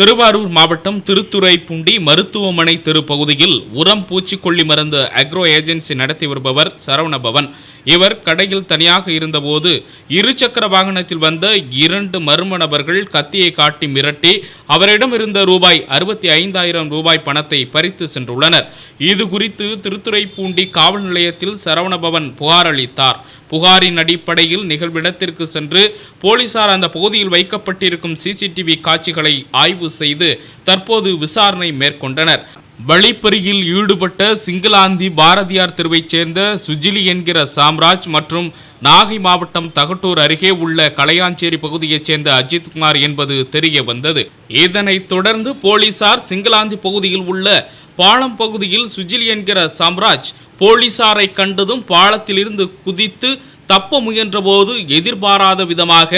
திருவாரூர் மாவட்டம் திருத்துறைப்பூண்டி மருத்துவமனை தெரு பகுதியில் உரம் பூச்சிக்கொல்லி மருந்து அக்ரோ ஏஜென்சி நடத்தி வருபவர் சரவணபவன். இவர் கடையில் தனியாக இருந்தபோது இருசக்கர வாகனத்தில் வந்த இரண்டு மர்ம நபர்கள் கத்தியை காட்டி மிரட்டி அவரிடம் இருந்த ரூபாய் அறுபத்தி ஐந்தாயிரம் ரூபாய் பணத்தை பறித்து சென்றுள்ளனர். இது குறித்து திருத்துறைப்பூண்டி காவல் நிலையத்தில் சரவணபவன் புகார் அளித்தார். புகாரின் அடிப்படையில் நிகழ்விடத்திற்கு சென்று போலீசார் அந்த பகுதியில் வைக்கப்பட்டிருக்கும் சிசிடிவி காட்சிகளை ஆய்வு செய்து தற்போது விசாரணை மேற்கொண்டனர். வழிப்பறியில் ஈடுபட்ட சிங்களாந்தி பாரதியார் தெருவைச் சேர்ந்த சுஜிலி என்கிற சாம்ராஜ் மற்றும் நாகை மாவட்டம் தகட்டூர் அருகே உள்ள கலையாஞ்சேரி பகுதியைச் சேர்ந்த அஜித்குமார் என்பது தெரிய வந்தது. இதனைத் தொடர்ந்து போலீசார் சிங்களாந்தி பகுதியில் உள்ள பாலம் பகுதியில் சுஜிலி என்கிற சாம்ராஜ் போலீசாரை கண்டதும் பாலத்திலிருந்து குதித்து தப்ப முயன்றபோது எதிர்பாராத விதமாக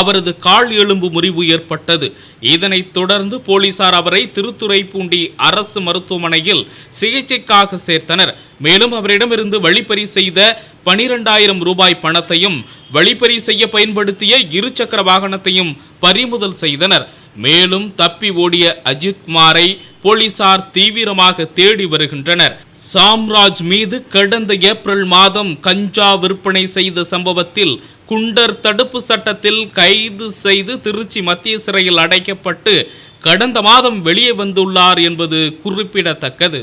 அவரது கால் எலும்பு முறிவு ஏற்பட்டது. இதனைத் தொடர்ந்து போலீசார் அவரை திருத்துறைப்பூண்டி அரசு மருத்துவமனையில் சிகிச்சைக்காக சேர்த்தனர். மேலும் அவரிடமிருந்து வழிப்பறி செய்த பனிரெண்டாயிரம் ரூபாய் பணத்தையும் வழிப்பறி செய்ய பயன்படுத்திய இருசக்கர வாகனத்தையும் பறிமுதல் செய்தனர். மேலும் தப்பி ஓடிய அஜித்குமாரை போலீசார் தீவிரமாக தேடி வருகின்றனர். சாம்ராஜ் மீது கடந்த ஏப்ரல் மாதம் கஞ்சா விற்பனை செய்த சம்பவத்தில் குண்டர் தடுப்பு சட்டத்தில் கைது செய்து திருச்சி மத்திய சிறையில் அடைக்கப்பட்டு கடந்த மாதம் வெளியே வந்துள்ளார் என்பது குறிப்பிடத்தக்கது.